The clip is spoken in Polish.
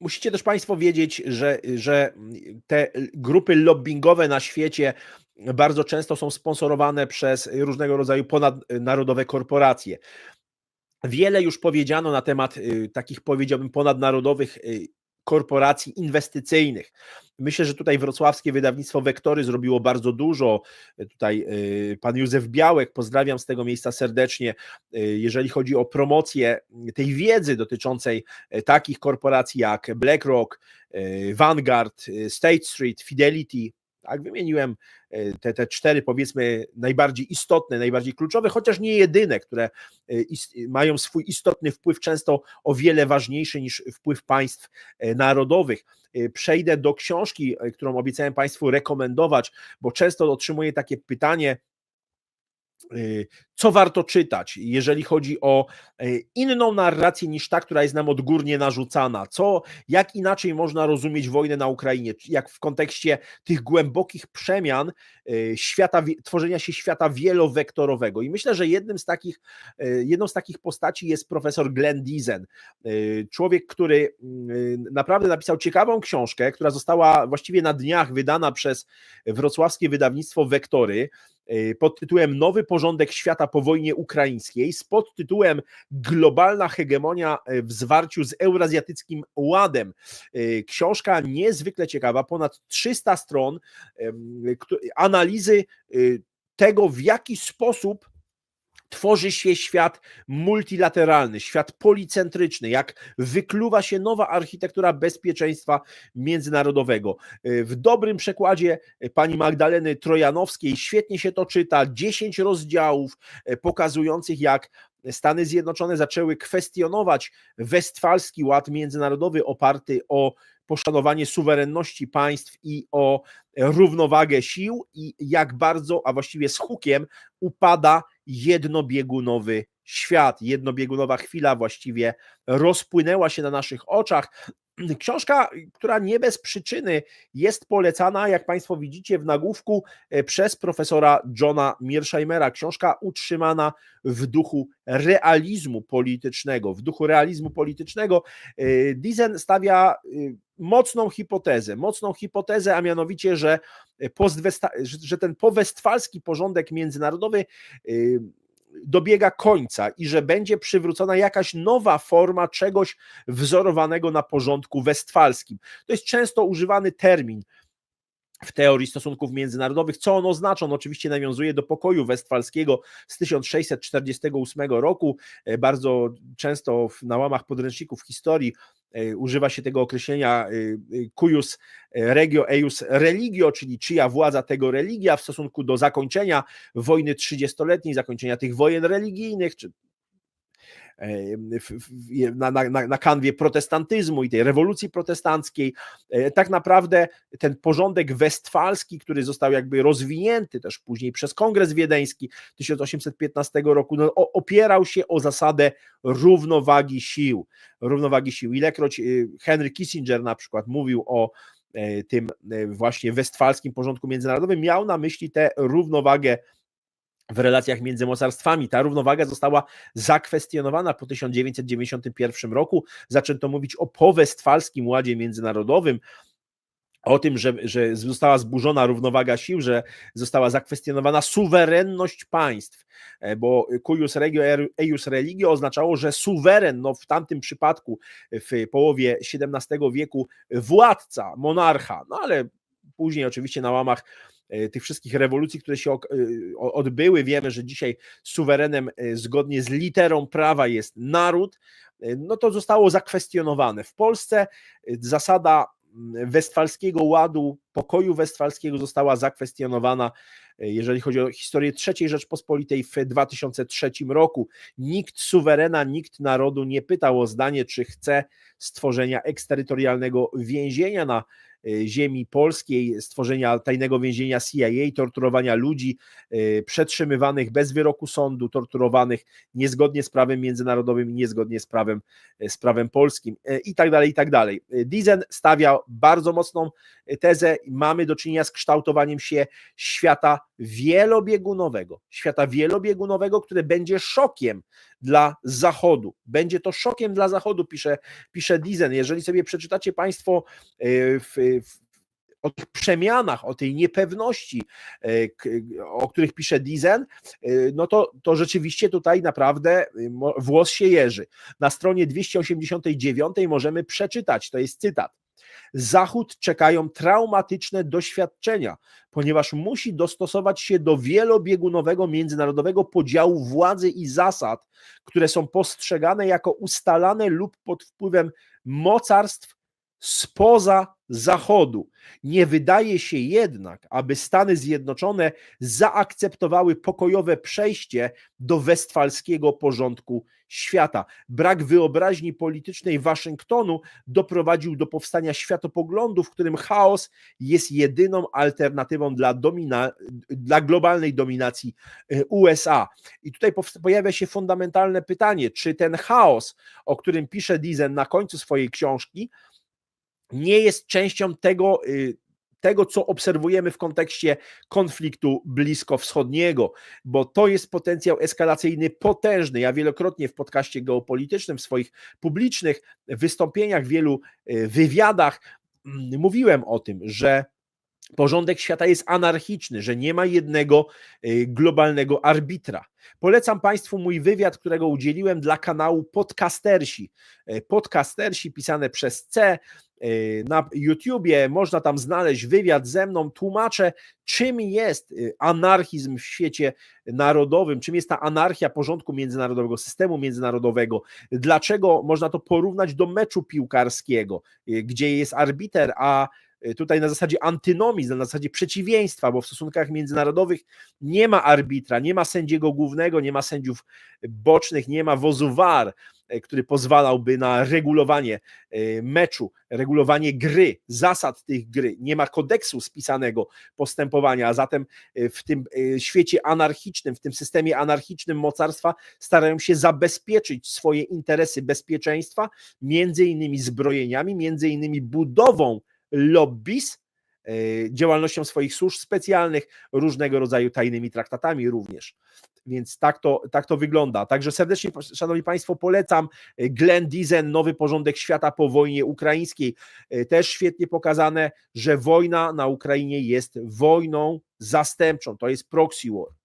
musicie też Państwo wiedzieć, że, że te grupy lobbyingowe na świecie bardzo często są sponsorowane przez różnego rodzaju ponadnarodowe korporacje. Wiele już powiedziano na temat y, takich, powiedziałbym, ponadnarodowych y, korporacji inwestycyjnych. Myślę, że tutaj wrocławskie wydawnictwo Wektory zrobiło bardzo dużo. Tutaj y, pan Józef Białek, pozdrawiam z tego miejsca serdecznie, jeżeli chodzi o promocję tej wiedzy dotyczącej takich korporacji jak BlackRock, Vanguard, State Street, Fidelity, tak, wymieniłem e, te, te cztery, powiedzmy, najbardziej istotne, najbardziej kluczowe, chociaż nie jedyne, które e, mają swój istotny wpływ, często o wiele ważniejszy niż wpływ państw e, narodowych. Przejdę do książki, którą obiecałem Państwu rekomendować, bo często otrzymuję takie pytanie, co warto czytać, jeżeli chodzi o y, inną narrację niż ta, która jest nam odgórnie narzucana? Co, jak inaczej można rozumieć wojnę na Ukrainie? Jak w kontekście tych głębokich przemian y, świata, tworzenia się świata wielowektorowego? I myślę, że jednym z takich, jedną z takich postaci jest profesor Glenn Dizen. Człowiek, który naprawdę napisał ciekawą książkę, która została właściwie na dniach wydana przez wrocławskie wydawnictwo Wektory pod tytułem Nowy porządek świata po wojnie ukraińskiej z podtytułem Globalna hegemonia e, w zwarciu z Eurazjatyckim Ładem. E, książka niezwykle ciekawa, ponad 300 stron analizy tego, w jaki sposób tworzy się świat multilateralny, świat policentryczny, jak wykluwa się nowa architektura bezpieczeństwa międzynarodowego. W dobrym przekładzie pani Magdaleny Trojanowskiej świetnie się to czyta, 10 rozdziałów e, pokazujących, jak Stany Zjednoczone zaczęły kwestionować westfalski ład międzynarodowy oparty o poszanowanie suwerenności państw i o równowagę sił i jak bardzo, a właściwie z hukiem upada jednobiegunowy świat, jednobiegunowa chwila właściwie rozpłynęła się na naszych oczach. Książka, która nie bez przyczyny jest polecana, jak Państwo widzicie w nagłówku, e, przez profesora Johna Mearsheimera. Książka utrzymana w duchu realizmu politycznego. W duchu realizmu politycznego e, Dizen stawia e, mocną hipotezę, mocną hipotezę, a mianowicie, że, że ten powestfalski porządek międzynarodowy dobiega końca i że będzie przywrócona jakaś nowa forma czegoś wzorowanego na porządku westfalskim. To jest często używany termin w teorii stosunków międzynarodowych. Co on oznacza? On oczywiście nawiązuje do pokoju westfalskiego z 1648 roku. E, bardzo często na łamach podręczników historii e, używa się tego określenia e, cuius regio eius religio, czyli czyja władza tego religia w stosunku do zakończenia wojny trzydziestoletniej, zakończenia tych wojen religijnych, czy na, na, na kanwie protestantyzmu i tej rewolucji protestanckiej. E, tak naprawdę ten porządek westfalski, który został jakby rozwinięty też później przez Kongres Wiedeński 1815 roku, no, opierał się o zasadę równowagi sił. Równowagi sił. Ilekroć y, Henry Kissinger na przykład mówił o e, tym e, właśnie westfalskim porządku międzynarodowym, miał na myśli tę równowagę w relacjach między mocarstwami. Ta równowaga została zakwestionowana po 1991 roku. Zaczęto mówić o powestfalskim ładzie międzynarodowym, o tym, że, że została zburzona równowaga sił, że została zakwestionowana suwerenność państw, e, bo cuius regio eius religio oznaczało, że suweren, no w tamtym przypadku w połowie XVII wieku władca, monarcha, no ale później oczywiście na łamach tych wszystkich rewolucji, które się e, odbyły. Wiemy, że dzisiaj suwerenem e, zgodnie z literą prawa jest naród, no to zostało zakwestionowane. W Polsce zasada westfalskiego ładu, pokoju westfalskiego została zakwestionowana, jeżeli chodzi o historię III Rzeczpospolitej w 2003 roku. Nikt suwerena, nikt narodu nie pytał o zdanie, czy chce stworzenia eksterytorialnego więzienia na ziemi polskiej, stworzenia tajnego więzienia CIA, torturowania ludzi y, przetrzymywanych bez wyroku sądu, torturowanych niezgodnie z prawem międzynarodowym niezgodnie z prawem, y, z prawem polskim i tak dalej, i tak dalej. Dizen stawia bardzo mocną tezę, mamy do czynienia z kształtowaniem się świata wielobiegunowego, świata wielobiegunowego, które będzie szokiem dla Zachodu. Będzie to szokiem dla Zachodu, pisze, pisze Dizen. Jeżeli sobie przeczytacie Państwo e, w, w o tych przemianach, o tej niepewności, e, o których pisze Dizen, e, no to, to rzeczywiście tutaj naprawdę włos się jeży. Na stronie 289 możemy przeczytać, to jest cytat. Zachód czekają traumatyczne doświadczenia, ponieważ musi dostosować się do wielobiegunowego międzynarodowego podziału władzy i zasad, które są postrzegane jako ustalane lub pod wpływem mocarstw spoza Zachodu. Nie wydaje się jednak, aby Stany Zjednoczone zaakceptowały pokojowe przejście do westfalskiego porządku świata. Brak wyobraźni politycznej Waszyngtonu doprowadził do powstania światopoglądu, w którym chaos jest jedyną alternatywą dla, domina, dla globalnej dominacji e, USA. I tutaj pojawia się fundamentalne pytanie, czy ten chaos, o którym pisze Dizen na końcu swojej książki, nie jest częścią tego, y, tego, co obserwujemy w kontekście konfliktu bliskowschodniego, bo to jest potencjał eskalacyjny potężny. Ja wielokrotnie w podcaście geopolitycznym, w swoich publicznych wystąpieniach, wielu y, wywiadach mm, mówiłem o tym, że porządek świata jest anarchiczny, że nie ma jednego y, globalnego arbitra. Polecam Państwu mój wywiad, którego udzieliłem dla kanału Podcastersi. Podcastersi pisane przez C Y, na YouTubie, można tam znaleźć wywiad ze mną, tłumaczę, czym jest y, anarchizm w świecie narodowym, czym jest ta anarchia porządku międzynarodowego, systemu międzynarodowego, dlaczego można to porównać do meczu piłkarskiego, y, gdzie jest arbiter, a tutaj na zasadzie antynomizm, na zasadzie przeciwieństwa, bo w stosunkach międzynarodowych nie ma arbitra, nie ma sędziego głównego, nie ma sędziów bocznych, nie ma wozu war, E, który pozwalałby na regulowanie e, meczu, regulowanie gry, zasad tych gry. Nie ma kodeksu spisanego postępowania, a zatem w tym świecie anarchicznym, w tym systemie anarchicznym mocarstwa starają się zabezpieczyć swoje interesy bezpieczeństwa, między innymi zbrojeniami, między innymi budową lobbies, działalnością swoich służb specjalnych, różnego rodzaju tajnymi traktatami również. Więc tak to, tak to wygląda. Także serdecznie, Szanowni Państwo, polecam e, Glenn Dizen, Nowy Porządek Świata po wojnie ukraińskiej. E, też świetnie pokazane, że wojna na Ukrainie jest wojną zastępczą, to jest proxy war.